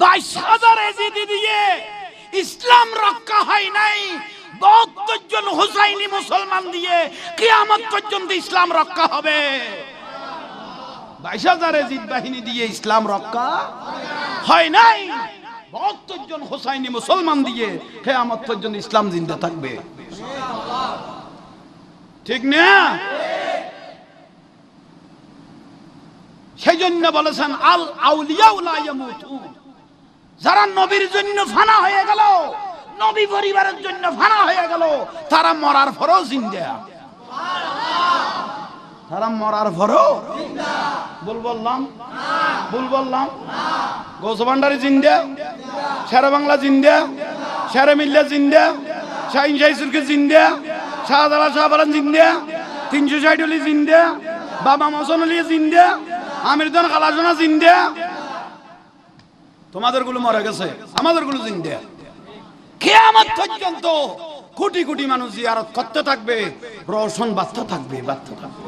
বাইশ হাজার এজিদি দিয়ে ইসলাম রক্ষা হয় নাই। বাহাত্তর জন হুসাইনি মুসলমান দিয়ে কিয়ামত পর্যন্ত ইসলাম রক্ষা হবে। বাইশ হাজার এজিদ বাহিনী দিয়ে ইসলাম রক্ষা হয় নাই। বাহাত্তর জন হুসাইনি মুসলমান দিয়ে কেয়ামত পর্যন্ত ইসলাম জিন্দা থাকবে। ঠিক না? সেই জন্য বলেছেন, আল আউলিয়া লা ইয়ামুতুন। যারা নবীর জন্য ফানা হয়ে গেল, নবী পরিবারের জন্য ফানা হয়ে গেল, তারা মরার পরও জিন্দা। তারা মরার পরও ভুল বললাম? ভুল বললাম? গৌসভান্ডারি জিন্দা, শেরে বাংলা জিন্দা, শেরে মিল্লা জিন্দা, শাহিন শাহিসুরকে জিন্দা শাহজালা শাহবালান জিন্দা, তিনশো ষাট জিন্দা, বাবা মসন অলি জিন্দা, আমির খালাসোনা জিন্দা তোমাদেরগুলো মরে গেছে, আমাদেরগুলো জিন্দা। কেয়ামত পর্যন্ত কোটি কোটি মানুষ জিয়ারত করতে থাকবে রোশন বাচ্চা থাকবে বাচ্চা থাকবে।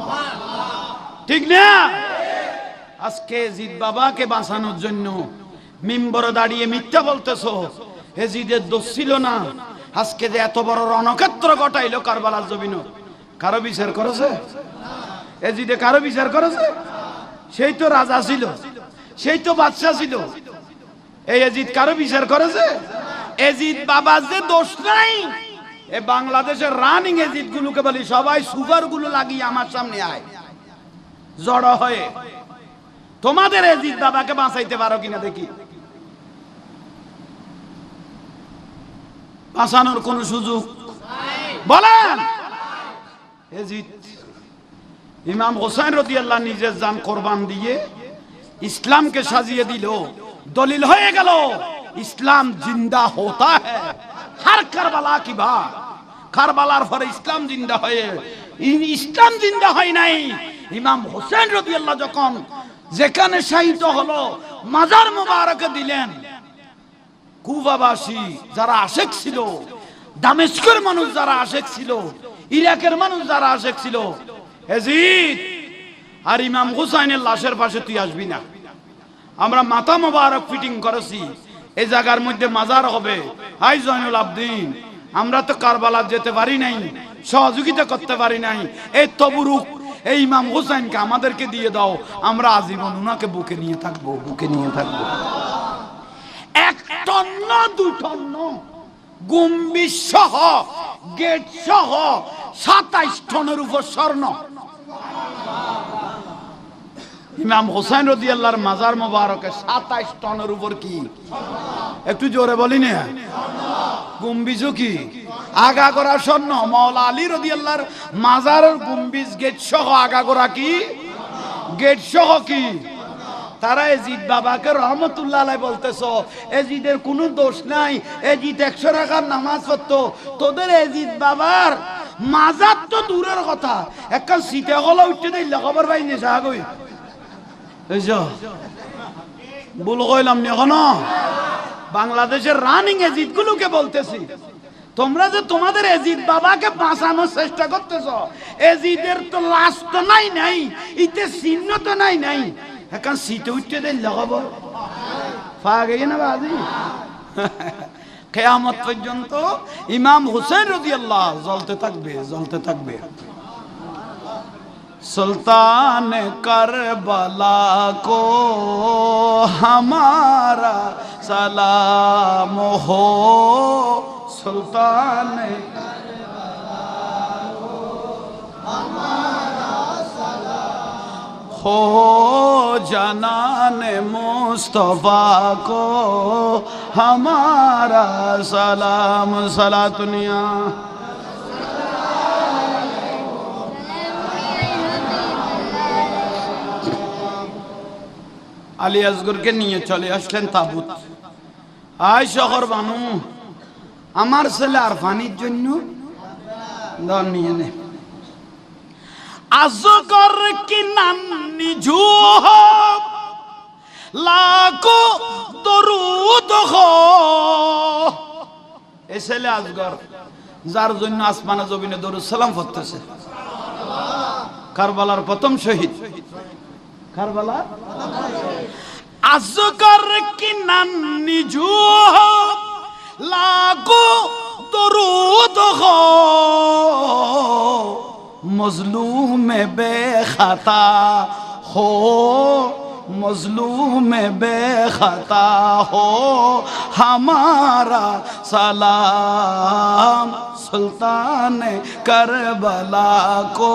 ঠিক না? আজকে জিদ বাবাকে বাঁচানোর জন্য মিম্বরে দাঁড়িয়ে মিথ্যা বলতেছো হে জিদের দোষ ছিল না। আজকে যে এত বড় রণক্ষেত্র ঘটাইলো কারবালার জমিন কারও বিচার করেছে? এ জিদে কারও বিচার করেছে? সেই তো রাজা ছিল, সেই তো বাদশা ছিল। এই এজিদ কারও বিচার করেছে? এজিদ বাবার যে দোষ নাই। এ বাংলাদেশের রানিং এজিদ গুলোকে বলি, সবাই সুগারগুলো লাগিয়ে আমার সামনে আয়। জড়ো হয়ে। তোমাদের এজিদ বাবাকে বাঁচাইতে পারো কিনা দেখি। বাঁচানোর কোন সুযোগ? বলেন! ইমাম হোসেন রদি আল্লাহ নিজের জান কোরবান দিয়ে ইসলামকে সাজিয়ে দিল। দলিল হয়ে গেল, ইসলাম জিন্দা হতা হার কারবালা কি ভা কারবালার পরে ইসলাম জিন্দা হয়ে ইসলাম জিন্দা হয় নাই। ইমাম হোসেন রবি আল্লাহ যখন যেখানে শাহিত হলো, মাজার মুবারকে দিলেন। কুবাবাসী যারা আশেক ছিল, দামেস্কের মানুষ যারা আশেক ছিল, ইরাকের মানুষ যারা আশেক ছিল এজিদ আর ইমাম হুসাইনের লাশের পাশে তুই আসবি না। আমরা মাথা মোবারক ফিটিং করেছি। এই জায়গার মধ্যে মাজার হবে। হাই জয়নুল আবদিন, আমরা তো কারবালার যেতে পারি নাই, সহযোগিতা করতে পারি নাই। এই তবুরুক এই ইমাম হুসাইনকে আমাদেরকে দিয়ে দাও, আমরা আজীবন ওনাকে বুকে নিয়ে থাকব, বুকে নিয়ে থাকব। এক টন্ন, দু টন্ন গম্ভীর সহ, গেট সহ, সাতাইশ টনের উপর স্বর্ণ। ইমাম হোসেন রদি আল্লাহর মাজার মোবারকে সাতাইশ টনের উপর কি? একটু জোরে বলি না? গুম্বিজ কি? আগা করা স্বর্ণ। মৌলা আলী রদি আল্লাহর মাজারের গুম্বিজ গেট সহ আগা করা কি? গেট সহ কি? তারা এজিদ বাবাকে রহমতুল্লাহ বলতেছ, এজিদের কোনো দোষ নাই। এজিদ একশো টাকার নামাজ পড়তো। তোদের এজিদ বাবার মাজার তো দূরের কথা। একটা সিটে গলা উঠতে দিল খবর পাই নি সাহাগই এই যে, ভুল কইলাম নি এখনও? বাংলাদেশের রানিং এজিদ গুলোকে বলতেছি। তোমরা যে তোমাদের এজিদ বাবাকে বাঁচানোর চেষ্টা করতেছ এজিদের তো লাশ তো নাই নাই ইতে চিহ্ন তো নাই নাই। এখন সিটে উঠতে দিল খবর পা গেই না বাজি কেয়ামত পর্যন্ত ইমাম হুসেন রদি আল্লাহ জ্বলতে থাকবে জ্বলতে থাকবে। سلطان کربلا کو ہمارا سلام ہو۔ سلطان ہو۔ جنان مصطفیٰ کو ہمارا سلام۔ سلا دنیا۔ আলী আসগরকে নিয়ে চলে আসলেন তাবুত। আয় শহর বানু, আমার ছেলে আরফানির জন্য দল নিয়ে নে। আজগর কি নান্নি ঝুহ লাখো দরুদ এই ছেলে আজগর, যার জন্য আসমানে জমিনে দরুদ সালাম পড়তেছে। কারবালার প্রথম শহীদ। কারবালা আজকার কি নান নিজু লাগু দরুদ মজলুম বেখাতা হো مظلوم بے خطا ہو ہمارا سلام سلطان کربلا کو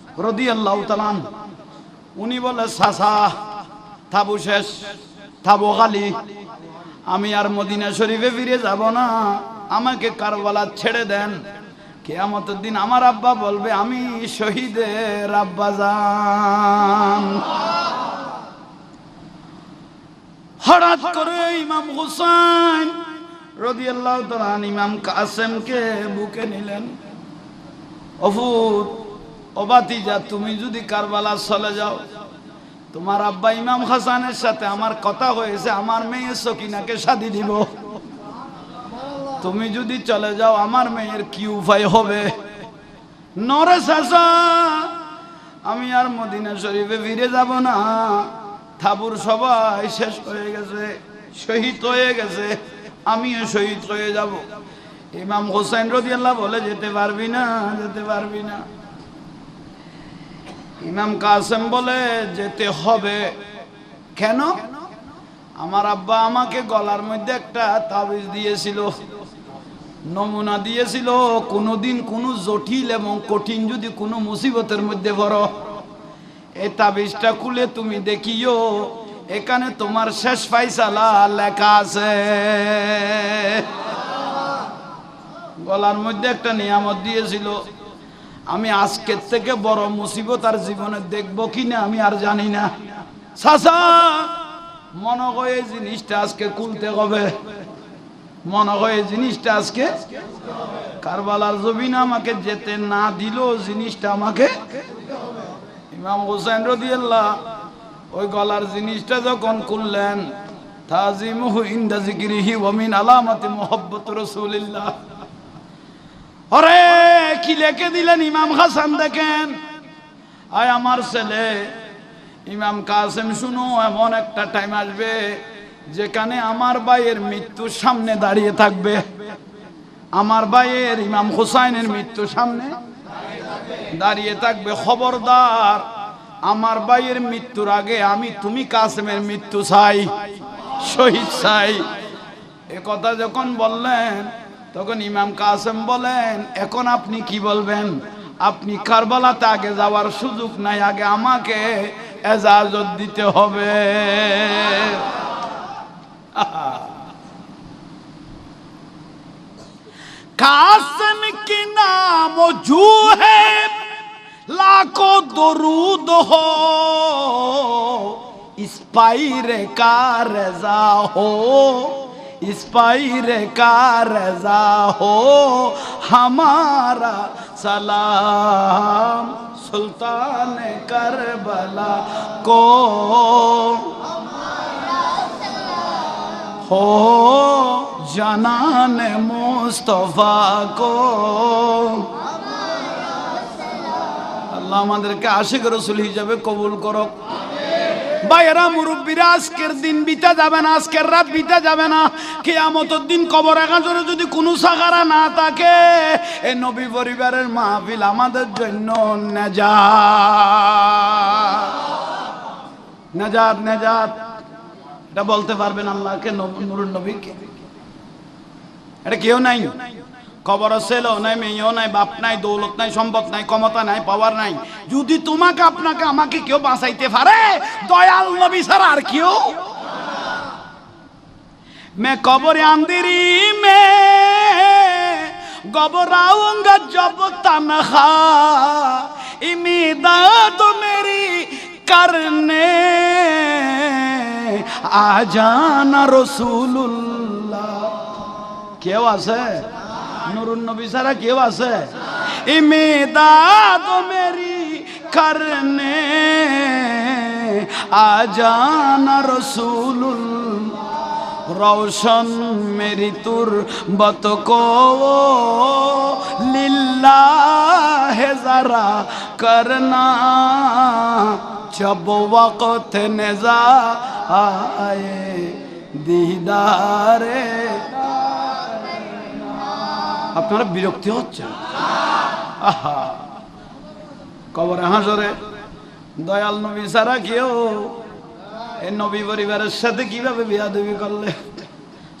রদি আল্লাহ উনি বলে, সাসা, থাবু শেষ, থাবু খালি। আমি আর মদিনা শরীফে ফিরে যাব না। আমাকে কারবালা ছেড়ে দেন। কেয়ামতের দিন আমার আব্বা বলবে, আমি শহীদের আব্বা যান হঠাৎ করে ইমাম হুসাইন রদিয়াল্লাহ ইমাম কাসেমকে বুকে নিলেন। অফুত অবাতিজা তুমি যদি কারবালা চলে যাও, তোমার আব্বা ইমাম হাসানের সাথে আমার কথা হয়েছে, আমার মেয়ে সকিনাকে শাদি দিব। তুমি যদি চলে যাও, আমার মেয়ের কি উপায় হবে? নরে আমি আর মদিনা শরীফে ফিরে যাব না। থাবুর সবাই শেষ হয়ে গেছে, শহীদ হয়ে গেছে, আমিও শহীদ হয়ে যাব। ইমাম হোসেন রদিয়াল্লাহ বলে, যেতে পারবি না, যেতে পারবি না। ইমাম কাসেম বলে, যেতে হবে। কেন? আমার আব্বা আমাকে গলার মধ্যে একটা তাবিজ দিয়েছিল, নমুনা দিয়েছিল, কোনোদিন কোনো জটিল এবং কঠিন যদি কোনো মুসিবতের মধ্যে পড়ো। এই তাবিজটা খুলে তুমি দেখিও, এখানে তোমার শেষ ফাইসালা লেখা আছে। গলার মধ্যে একটা নিয়ামত দিয়েছিল আমি আজকের থেকে বড় মুসিবত আর জীবনে দেখব কিনা আমি আর জানি না। সাসা, মনে হয় এই জিনিসটা আজকে খুলতে হবে। মনে হয় এই জিনিসটা আজকে কারবালার জমিন আমাকে যেতে না দিল জিনিসটা আমাকে ইমাম হোসেন রদিয়াল্লাহ, ওই গলার জিনিসটা যখন খুললেন তাজিমুহু ইনদা জিকিরিহি ওয়া মিন আলামাতি মুহাব্বত রাসূলিল্লাহ। আরে কি লিখে দিলেন ইমাম হাসান দেখেন? আয় আমার ছেলে, ইমাম কাসেম, শুনো, এমন একটা টাইম আসবে যেখানে আমার ভাইয়ের মৃত্যু সামনে দাঁড়িয়ে থাকবে। আমার ভাইয়ের, ইমাম হুসাইনের মৃত্যু সামনে দাঁড়িয়ে থাকবে। খবরদার, আমার ভাইয়ের মৃত্যুর আগে আমি তুমি কাসেমের মৃত্যু চাই, শহীদ চাই। এ কথা যখন বললেন তখন ইমাম কাসেম বলেন এখন আপনি কি বলবেন আপনি কারবালাতে আগে যাওয়ার সুযোগ নাই আগে আমাকে এজাজত দিতে হবে कासम की नाम जू है लाखों दरूद हो इस पायरे का रजा हो इस पायरे का रजा हो हमारा सलाम सुल्तान करबला को हो জানান মুস্তফা কো আল্লাহ আমাদেরকে আশিক রসুল হিসাবে কবুল করো ভাইয়েরা, মুরব্বীরা, আজকের দিন বিতা যাবে না, আজকের রাত বিতা যাবে না। কেয়ামতের দিন কবর একাজরে যদি কোনো সাহারা না থাকে, এ নবী পরিবারের মাহফিল আমাদের জন্য নেজাত। নেজাত এটা বলতে পারবেন আল্লাহকে নুরুন নবীকে। এটা কেউ নাই। খবর ছেলেও নাই মেয়েও নাই বাপ নাই দৌলত নাই সম্পদ নাই ক্ষমতা নাই পাওয়ার নাই যদি তোমাকে আপনাকে আমাকে কেউ বাঁচাইতে পারে দয়াল নবী ছাড়া আর কেউ मैं कबर अंधेरी में घबराऊंगा जब तनखा इमीदा तो मेरी करने आ जाना रसूलुल्लाह কেউ আছে নুরুন নবী সারা কেউ আছে ইমেদাদ মেরি করনে আ জানা রসুলুল রৌশন মেরি তুর বত কো লিল্লাহ জরা করনা जब वक्त नजा आए दीदारे আপনারা বিরক্তি হচ্ছে আহা। কবরে হাসরে। দয়াল নবী সারা কেউ এই নবী পরিবারের সাথে কীভাবে বিয়া দেবী করলে?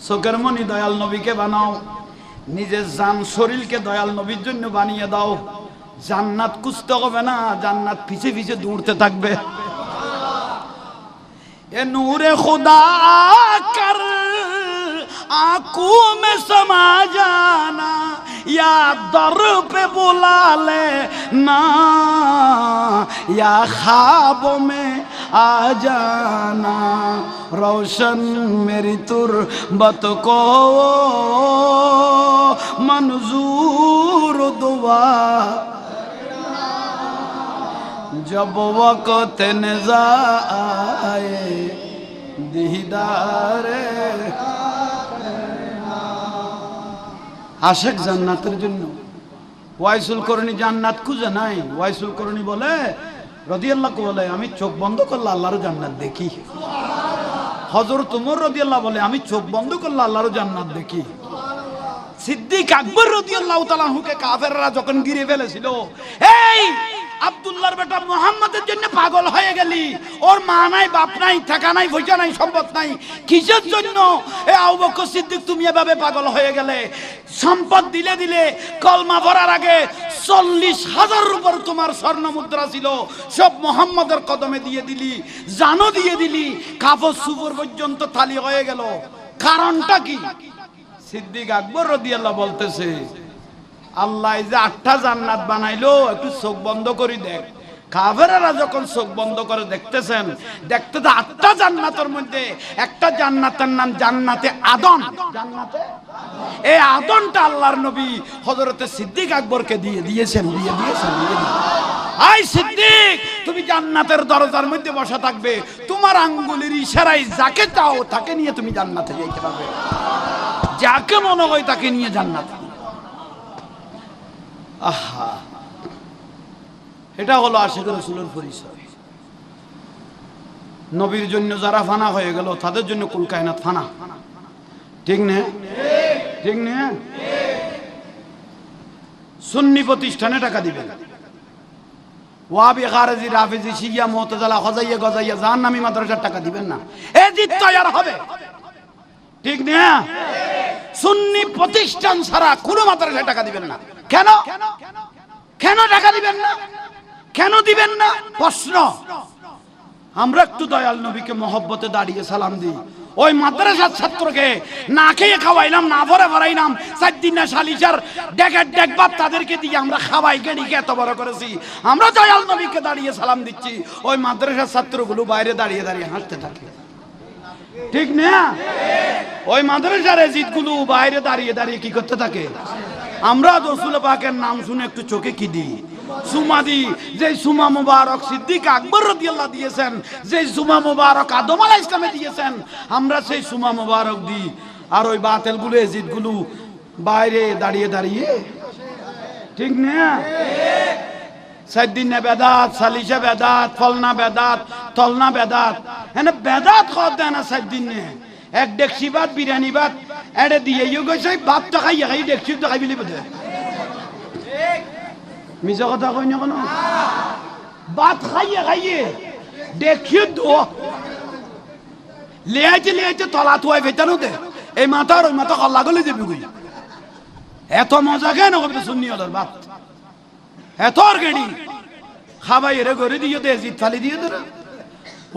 চোখের মনি দয়াল নবীকে বানাও। নিজের জান শরীরকে দয়াল নবীর জন্য বানিয়ে দাও। জান্নাত কুস্তে হবে না, জান্নাত পিছে পিছে দৌড়তে থাকবে। এ নূরে খুদা কর आंखों में समा जाना या दर पे बुला ले ना या ख्वाबों में आ जाना रोशन मेरी तुरबत को मंजूर दुआ जब वक्त नजा आए दीदारे আশেক জান্নাতের জন্য। ওয়াইসুল করণী জান্নাত খুঁজে নাই। ওয়াইসুল করণী বলে, রদিয়াল্লাহ বলে, আমি চোখ বন্ধ করলে আল্লাহর জান্নাত দেখি। হজর তুমর রদিয়াল্লাহ বলে, আমি চোখ বন্ধ করলে আল্লাহর জান্নাত দেখি। সিদ্দিক আকবর রদিয়াল্লাহ তালাহুকে কাফেররা যখন গিরে ফেলেছিল, এই আব্দুল্লাহর বেটা মোহাম্মদের জন্য পাগল হয়ে গেলি। ওর মা নাই, বাপ নাই টাকা নাই পয়সা নাই, সম্পদ নাই। কিসের জন্য? এ আবু সিদ্দিক, তুমি এভাবে পাগল হয়ে গেলে। সম্পদ দিলে দিলে কলমা ভরার আগে চল্লিশ হাজার উপর তোমার স্বর্ণ মুদ্রা ছিল। সব মোহাম্মদের কদমে দিয়ে দিলি জানো দিয়ে দিলি, কাপড় সুপুর পর্যন্ত থালি হয়ে গেল। কারণটা কি? সিদ্দিক আকবর রদিয়াল্লাহ বলতেছে আল্লাহ যে আটটা জান্নাত বানাইলো, একটু চোখ বন্ধ করি দেখ। কাফেরারা যখন চোখ বন্ধ করে দেখতেছেন, দেখতে তো আটটা জান্নাতের মধ্যে, একটা জান্নাতের নাম জান্নাতে আদন। জান্নাতে? এই আদনটা আল্লাহর নবী হজরতে সিদ্দিক আকবরকে দিয়ে দিয়েছেন দিয়ে দিয়েছেন, দিয়ে আই সিদ্দিক, তুমি জান্নাতের দরজার মধ্যে বসা থাকবে। তোমার আঙ্গুলের ইশারায় যাকে চাও, তাকে নিয়ে তুমি জান্নাতে যাইতে পারবে। যাকে মনে হয় তাকে নিয়ে জান্নাতে। এটা হলো রসুলের পরিচয়। নবীর জন্য যারা ফানা হয়ে গেল, তাদের জন্য কুল ফানা। ঠিক নে? ঠিক নে? সুন্নি প্রতিষ্ঠানে টাকা দিবেন। রাফিজি টাকা দিবেন না। হবে। ঠিক না? সুন্নি প্রতিষ্ঠান ছাড়া কোনো মাদ্রাসায় টাকা দিবেন না। কেন? কেন টাকা দিবেন না? কেন দিবেন না? প্রশ্ন। আমরা একটু দয়াল নবীকে মহব্বতে দাঁড়িয়ে সালাম দিই। ওই মাদ্রাসার ছাত্রকে না খেয়ে খাওয়াইলাম, না ভরে ভরাইলাম, চার দিন না সালিশার ডেকের ডেকবার তাদেরকে দিয়ে আমরা খাওয়াই গেড়িকে এত বড় করেছি। আমরা দয়াল নবীকে দাঁড়িয়ে সালাম দিচ্ছি। ওই মাদ্রাসার ছাত্রগুলো বাইরে দাঁড়িয়ে দাঁড়িয়ে হাসতে থাকে। ঠিক না? ওই মাদ্রাসার এজিদগুলো বাইরে দাঁড়িয়ে দাঁড়িয়ে কি করতে থাকে? আমরা রসুল পাকের নাম শুনে একটু চোখে কি দিই? সুমা দি যে সুমা মুবারক সিদ্দিক আকবর রাদিয়াল্লাহ দিয়েছেন যে সুমা মুবারক আদম আলাইহিস ইসলামে দিয়েছেন, আমরা সেই সুমা মুবারক দিই। আর ওই বাতেলগুলো এজিদগুলো বাইরে দাঁড়িয়ে দাঁড়িয়ে, ঠিক না? সাইদিনে বেদাত, সালিশে বেদাত, ফলনা বেদাত, তলনা বেদাত। এনে বেদাত খদ দেয় না সাইদিনে এক ডেকসি ভাত, বিরিয়ানি ভাত, এড়ে দিয়ে ইয়ে গৈছে ভাত তো খাই খাই ডেকসি তো খাই বুলি বোধে। মিছা কথা কই না কোনো? ভাত খাইয়ে খাইয়ে ডেকসি দো লিয়াইতে লিয়াইতে তলা থুয়াই ভেতানো দে। এই মাথা আর ওই মাথা কল্লা গলে যাবি এত মজা কেন করবে শুনি ওদের ভাত? এতর গেড়ি খাবাই রে গরে দিয়ে দে, জিত ফালি দিয়ে দে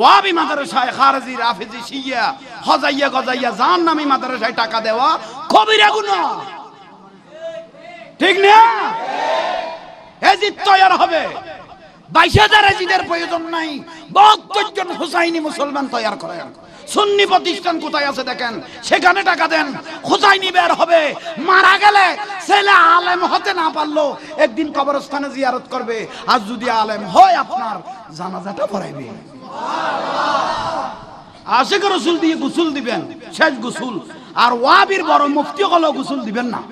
ওয়াবি মাদ্রাসায় খারজি, রাফিজি, শিয়া, হজাইয়া গজাইয়া জান নামি মাদ্রাসায় টাকা দেওয়া কবিরা গুনাহ ঠিক না? এজিত তৈয়ার হবে। বাইশ হাজার এজিদের প্রয়োজন নাই। বত্তর জন হুসাইনি মুসলমান তৈরি করেন সুন্নি প্রতিষ্ঠান কোথায় আছে দেখেন? সেখানে টাকা দেন। হুসাইনি বের হবে। মারা গেলে ছেলে আলেম হতে না পারল একদিন কবরস্থানে জিয়ারত করবে। আর যদি আলেম হয়, আপনার জানাজাটা পড়াইবে। আশেখ রসুল দিয়ে গুসুল দিবেন। শেষ গুসুল। আর ওয়াবির বড় মুফতি হলেও গুসুল দিবেন না।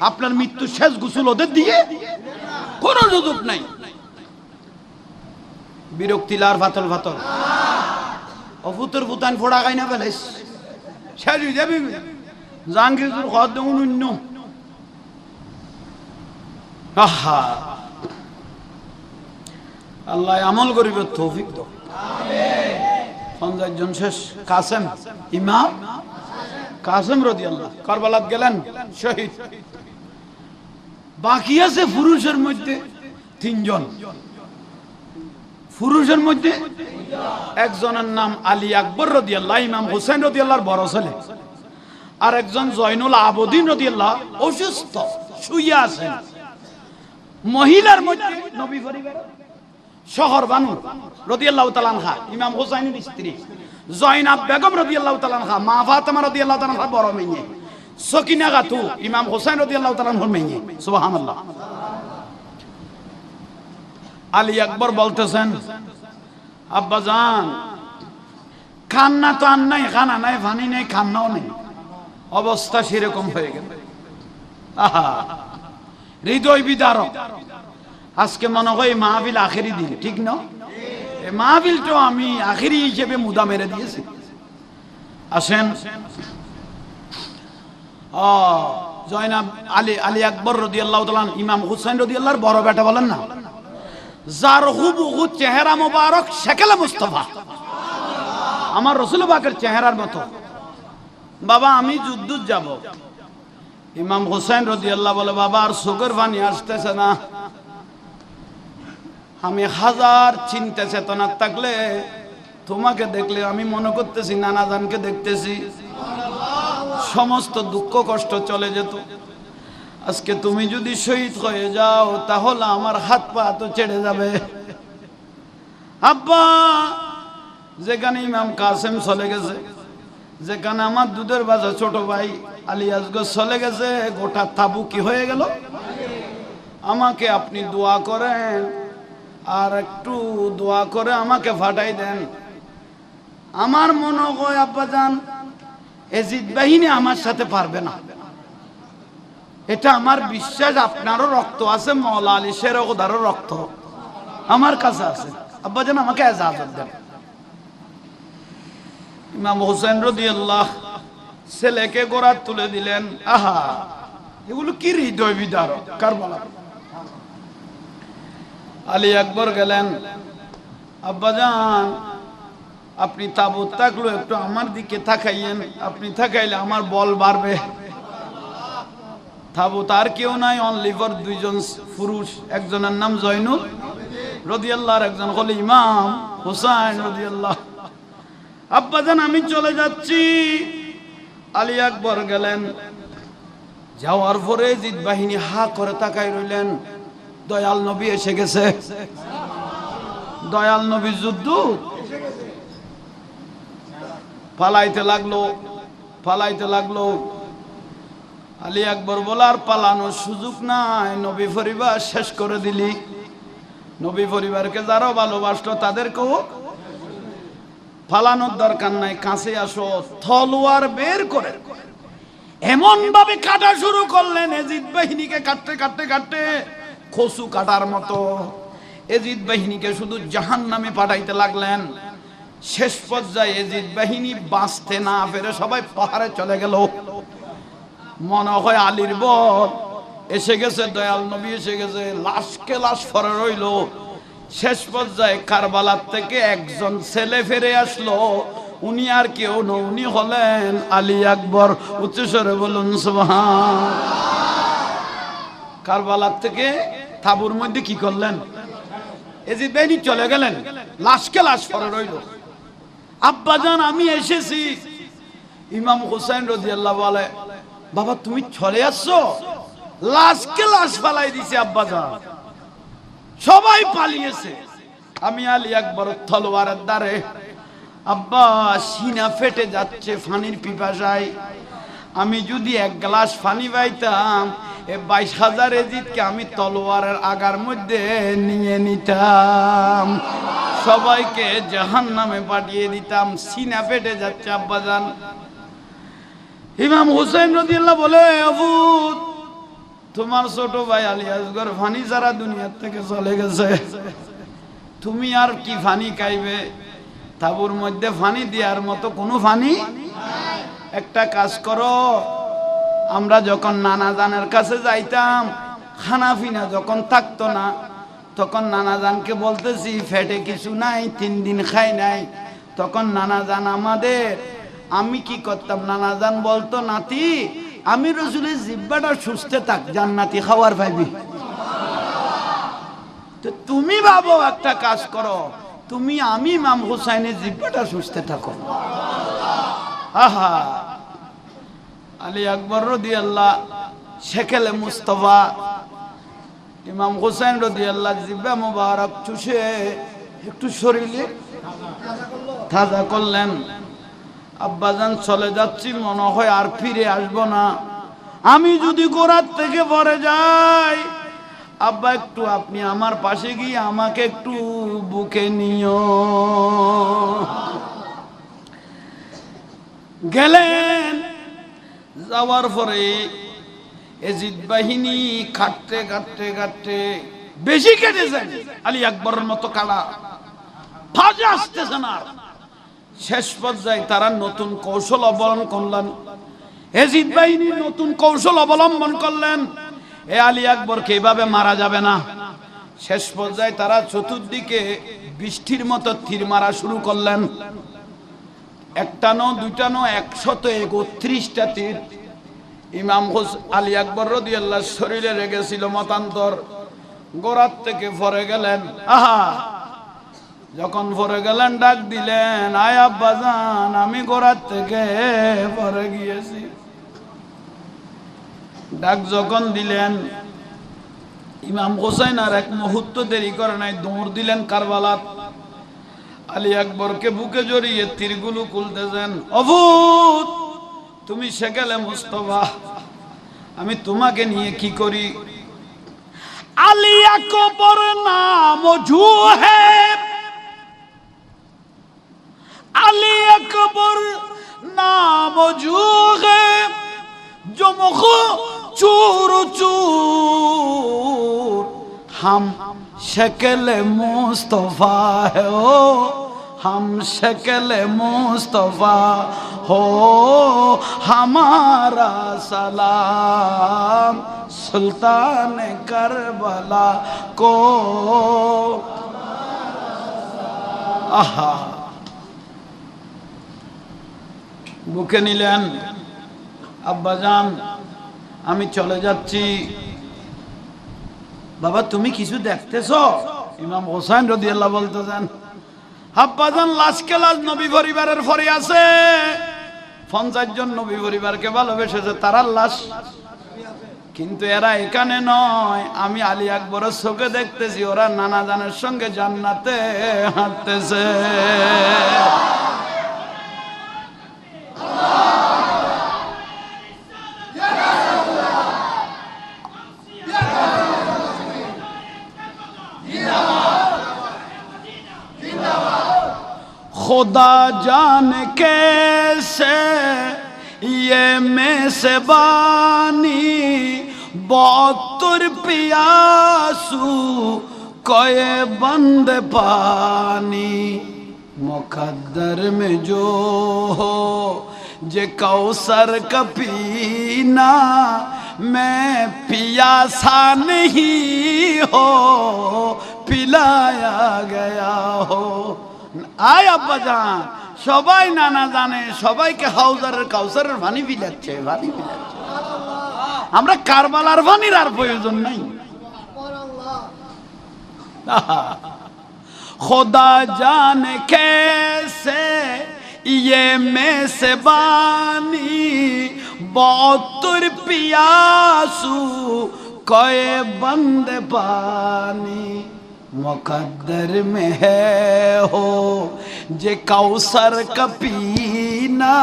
আপনার মৃত্যু শেষ গুসুল ওদের দিয়ে? কোনো সুযোগ নাই। বিরক্তি লার ভাতল ভাতল অফুতর ফুতান ফোড়া খাই না শেষ হয়ে যাবি জাহাঙ্গীর খদ দেউন অন্য আহা। আল্লাহ আমল করিবে তৌফিক দাও। পঞ্চাশ জন শেষ। কাসেম ইমাম। কাসেম রদি আল্লাহ কারবালাত গেলেন, শহীদ। বাকি আছে পুরুষের মধ্যে তিনজন। পুরুষের মধ্যে একজনের নাম আলী আকবর রদি আল্লাহ ইমাম হুসেন রদি আল্লাহর বড় ছেলে। আর একজন জয়নুল আবদিন রদি আল্লাহ অসুস্থ শুইয়া আছেন। মহিলার মধ্যে নবী পরিবার শহর বানু রদিয়াল্লাহু তাআলা ইমাম হুসাইনের স্ত্রী। জয়নাব বেগম রদিয়াল্লাহু তাআলা মা ফাতেমা রদিয়াল্লাহু তাআলা বড় মেয়ে। সকিনা গাতু, ইমাম হুসাইন রদিয়াল্লাহু তাআলা মেয়ে। সুবহানাল্লাহ। আলী আকবর বলতেছেন, আব্বা জান, কান্না তো আর নাই, খানা নাই, ফানি নাই, কান্নাও নেই। অবস্থা সেরকম হয়ে গেল। হৃদয় বিদারক। আজকে মনে হয় মাহবিল আখেরি দিন, ঠিক না? এই মাহবিলটা আমি আখেরি হিসেবে মুদা মেরে দিয়েছি। আসেন। জয়নাব আলী আলী আকবর রদি আল্লাহ ইমাম হুসাইন রদি আল্লাহর বড় বেটা বলেন না? যার হুবহু চেহারা মোবারক শেকেলে মুস্তফা? আমার রসুল বাকের চেহারার মতো। বাবা, আমি যুদ্ধ যাব। ইমাম হুসাইন রদি আল্লাহ বলে, বাবা, আর সুগর পানি আসতেছে না। আমি হাজার চিন্তা চেতনা থাকলে তোমাকে দেখলে আমি মনে করতেছি নানাজানকে দেখতেছি। সমস্ত দুঃখ কষ্ট চলে যেত। আজকে তুমি যদি শহীদ হয়ে যাও, তাহলে আমার হাত পা তো ছেড়ে যাবে। আব্বা, যেখানে ইমাম কাসেম চলে গেছে, যেখানে আমার দুধের বাজার ছোট ভাই আলিয়াজগঞ্জ চলে গেছে, গোটা তাবু কি হয়ে গেল। আমাকে আপনি দোয়া করেন, আর একটু দোয়া করে আমাকে ফাটাই দেন। আমার মনে হয়, আব্বা যান এজিদ বাহিনী আমার সাথে পারবে না। এটা আমার বিশ্বাস, আপনারও রক্ত আছে মৌলা আলী শের ওদারও রক্ত। আমার কাছে আছে। আব্বা যান আমাকে এজাজত দেন। ইমাম হোসেন রদি আল্লাহ ছেলেকে গোড়ার তুলে দিলেন, আহা, এগুলো কি হৃদয় বিদার কারবালা আলী আকবর গেলেন আব্বাজান আপনি তাবুত থাকল একটু আমার দিকে থাকাইয়েন আপনি থাকাইলে আমার বল বাড়বে। তাবুত আর কেউ নাই অনলি ফর দুইজন পুরুষ, একজনের নাম জয়নুল, রদিয়াল্লাহ আর একজন হল ইমাম হুসাইন রদিয়াল্লাহ আব্বাজান আমি চলে যাচ্ছি। আলী আকবর গেলেন। যাওয়ার পরে জিদ বাহিনী হা করে তাকাই রইলেন। দয়াল নবী এসে গেছে। দয়াল নবী যুদ্ধ। পালাইতে লাগল পালাইতে লাগল। আলী আকবর বলার পালানোর সুযোগ নাই, নবী পরিবার শেষ করে দিলি। নবী পরিবারকে যারা ভালোবাসলো তাদেরকেও ফালানোর দরকার নাই, কাছে আসো থলোয়ার বের করে। এমন ভাবে কাটা শুরু করলেন এজিদ বাহিনীকে কাটতে কাটতে কাটতে, খসু কাটার মতো। এজিদ বাহিনীকে শুধু জাহান নামে পাঠাইতে লাগলেন। শেষ পর্যায়ে এজিদ বাহিনী বাঁচতে না পেরে সবাই পাহাড়ে চলে গেল। মনে হয় আলীর বল এসে গেছে দয়াল নবী, এসে গেছে। লাশকে লাশ ফরে রইল। শেষ পর্যায়ে কারবালার থেকে একজন ছেলে ফিরে আসলো। উনি আর কেউ ন উনি হলেন আলী আকবর। উচ্চস্বরে বলুন সুবহান কারবালার থেকে তাবুর মধ্যে কি করলেন? এজিদ বেনি চলে গেলেন। লাশকে লাশ পরে রইল। আব্বাজান, আমি এসেছি। ইমাম হুসাইন রদিয়াল্লাহ বলে বাবা, তুমি চলে আসছো? লাশকে লাশ ফালাই দিছে আব্বাজান। সবাই পালিয়েছে। আমি আলী একবার তলোয়ারের দ্বারে। আব্বা, সিনা ফেটে যাচ্ছে, ফানির পিপাসায়। আমি যদি এক গ্লাস পানি পাইতাম, এ বাইশ হাজার এজিতকে আমি তলোয়ারের আগার মধ্যে নিয়ে নিতাম। সবাইকে জাহান নামে পাঠিয়ে দিতাম। সিনা ফেটে যাচ্ছে আব্বাজান। ইমাম হুসেন রদিয়াল্লাহ বলে আবুদ, তোমার ছোট ভাই আলী আসগর ফানি সারা দুনিয়ার থেকে চলে গেছে। তুমি আর কি ফানি খাইবে? তাবুর মধ্যে ফানি দেওয়ার মতো কোনো ফানি একটা কাজ করো, আমরা যখন নানা জানের কাছে যাইতাম খানা ফিনা যখন থাকতো না, তখন নানা জানকে বলতেছি, ফেটে কিছু নাই, তিন দিন খাই নাই। তখন নানা জান আমাদের আমি কি করতাম? নানা জান বলতো, নাতি, আমি রসুলের জিব্বাটা সুস্থ থাক, জান্নাতি খাওয়ার পাইবি। তো তুমি ভাবো একটা কাজ করো, তুমি আমি মাম হুসাইনের জিব্বাটা সুস্থ থাকো। আহা! আলী আকবর রদি আল্লাহ শেখেলে মুস্তফা, ইমাম হুসাইন রদি আল্লাহ জিব্বা মুবারক চুষে একটু শরীরে তাজা করলেন। আব্বাজান চলে যাচ্ছি, মনে হয় আর ফিরে আসব না। আমি যদি গোড়ার থেকে পরে যাই, আব্বা একটু আপনি আমার পাশে গিয়ে আমাকে একটু বুকে নিও। গেলেন, যাওয়ার পরে এজিদ বাহিনী কাটতে কাটতে কাটতে বেশি কেটেছেন আলী আকবরের মতো কালা। ফাজে আসতেছে না। শেষ পর্যায়ে তারা নতুন কৌশল অবলম্বন করলেন। এজিদ বাহিনী নতুন কৌশল অবলম্বন করলেন। এ আলী আকবরকে এভাবে মারা যাবে না। শেষ পর্যায়ে তারা চতুর্দিকে বৃষ্টির মতো তীর মারা শুরু করলেন। একটা নো, দুইটা নো, একশত একত্রিশটা তীর। ইমাম হোস, আলী আকবর রদি আল্লাহ শরীরে রেগেছিল, মতান্তর। গোড়ার থেকে ফরে গেলেন। আহা! যখন ফরে গেলেন ডাক দিলেন, আয় আব্বাজান আমি গোড়ার থেকে ফরে গিয়েছি। ডাক যখন দিলেন, ইমাম হোসেন আর এক মুহূর্ত দেরি করে নাই, দৌড় দিলেন কারবালাত। আলী আকবরকে বুকে জড়িয়ে তীরগুলো খুলতেছেন অভূত, তুমি সেকেলে মুস্তফা, আমি তোমাকে নিয়ে কি করি? আলী আকবর নাম জুহে আলী আকবর নাম জুগে জমখ চুর চুর। হাম শকল মুস্তফা হো হাম শকল মুস্তফা হো, হামারা সালাম সুলতান করবলা কো। আহা। বুকে নিলেন আব্বাজান আমি চলে যাচ্ছি। বাবা, তুমি কিছু দেখতেছ? ইমাম হোসেন রদি আল্লাহ বলতেছেন আব্বাজান লাশকে লাশ নবী পরিবারের ফরে আছে। পঞ্চাশ জন নবী পরিবারকে ভালোবেসেছে তারার লাশ। কিন্তু এরা এখানে নয়, আমি আলী আকবরের চোখে দেখতেছি, ওরা নানা জানের সঙ্গে জান্নাতে হাঁটতেছে। खुदा जान कैसे ये में से बानी बौतर पियासू कोए बंद पानी मुकद्दर में जो हो जे कौसर का पीना मैं पियासा नहीं हो पिलाया गया हो আয় আব্বা যান সবাই নানা জানে, সবাইকে হাউজারের, কাউসারের ভানি বিলাচ্ছে ভানি বিলাচ্ছে। আমরা কারবালার ভানির আর প্রয়োজন নাই। খোদা জানে কেসে ইয়ে মেসে বানি বতর পিয়াসু, কয়ে বন্দে পানি मुकद्दर में है हो जे कौसर का पीना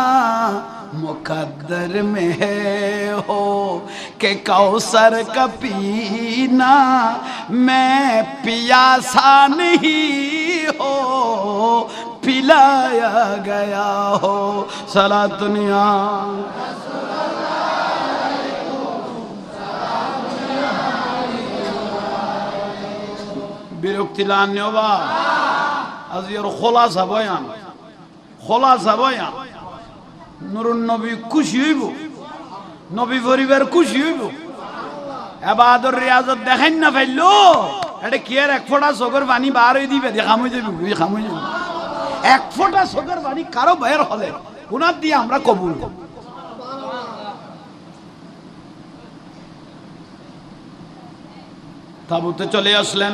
मुकद्दर में है हो के कौसर का पीना मैं पियासा नहीं हो पिलाया गया हो सला दुनिया বিরক্তি লান্যও বা আজ এর খোলাসা বয়ান খোলাসা বয়ান। নুরুন নবী খুশি হইব, নবী পরিবার খুশি হইব। এবাদর রিয়াজত দেখাই না পাইলো এটা কি আর এক ফোঁটা চোখের পানি বার হয়ে দিবে? হয়ে যাবে বুঝি খাম হয়ে যাবে। এক ফোঁটা চোখের পানি কারও বের হলে ওনার দিয়ে আমরা কবুল। তাবুতে চলে আসলেন।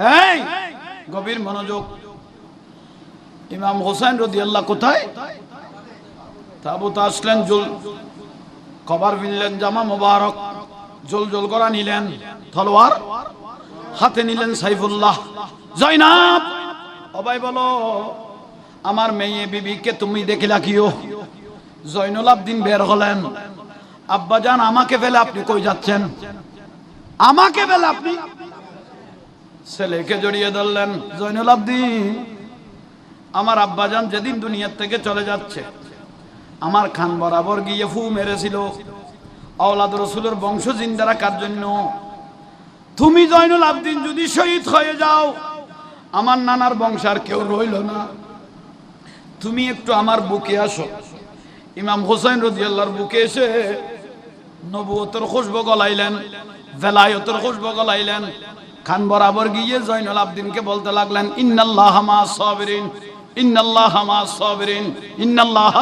এই গভীর মনোযোগ। ইমাম হোসেন রদি আল্লাহ কোথায়? তাবুতে আসলেন, জুল কবার বিনলেন জামা মোবারক, জল জল করা নিলেন, তলোয়ার হাতে নিলেন সাইফুল্লাহ। জয়নাব অবাই বলো, আমার মেয়ে বিবিকে তুমি দেখিলা কিও? জৈনুল আবদিন বের হলেন। আব্বাজান, আমাকে ফেলে আপনি কই যাচ্ছেন? আমাকে বেলা আপনি ছেলেকে জড়িয়ে ধরলেন জৈনুল আব্দিন। আমার আব্বাজান যেদিন দুনিয়ার থেকে চলে যাচ্ছে, আমার খান বরাবর গিয়ে ফু মেরেছিল। আওলাদ রসুলের বংশ জিন্দা রাখার জন্য। তুমি জয়নুল আবদিন যদি শহীদ হয়ে যাও, আমার নানার বংশ আর কেউ রইল না। তুমি একটু আমার বুকে আসো। ইমাম হোসেন রদিয়াল্লাহর বুকে এসে নবুয়তের খুশবু গলাইলেন ভেলায়তের খুশবু গলাইলেন। খান বরাবর গিয়ে জয়নুল আবদিনকে বলতে লাগলেন, ইন্নাল্লাহ মা সাবিরিন, ইন্নাল্লাহ মা সাবিরিন, ইন্নাল্লাহ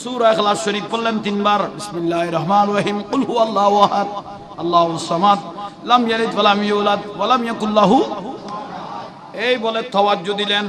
সূরা ইখলাস শরীফ পড়লেন তিনবার, বিসমিল্লাহির রহমানির রহিম, কুল হুয়াল্লাহু আহাদ আল্লাহুস সামাদ, লাম ইয়ালিদ ওয়া লাম ইউলাদ ওয়া ইয়াকুল লাহু এই বলে তাওয়াজ্জু দিলেন।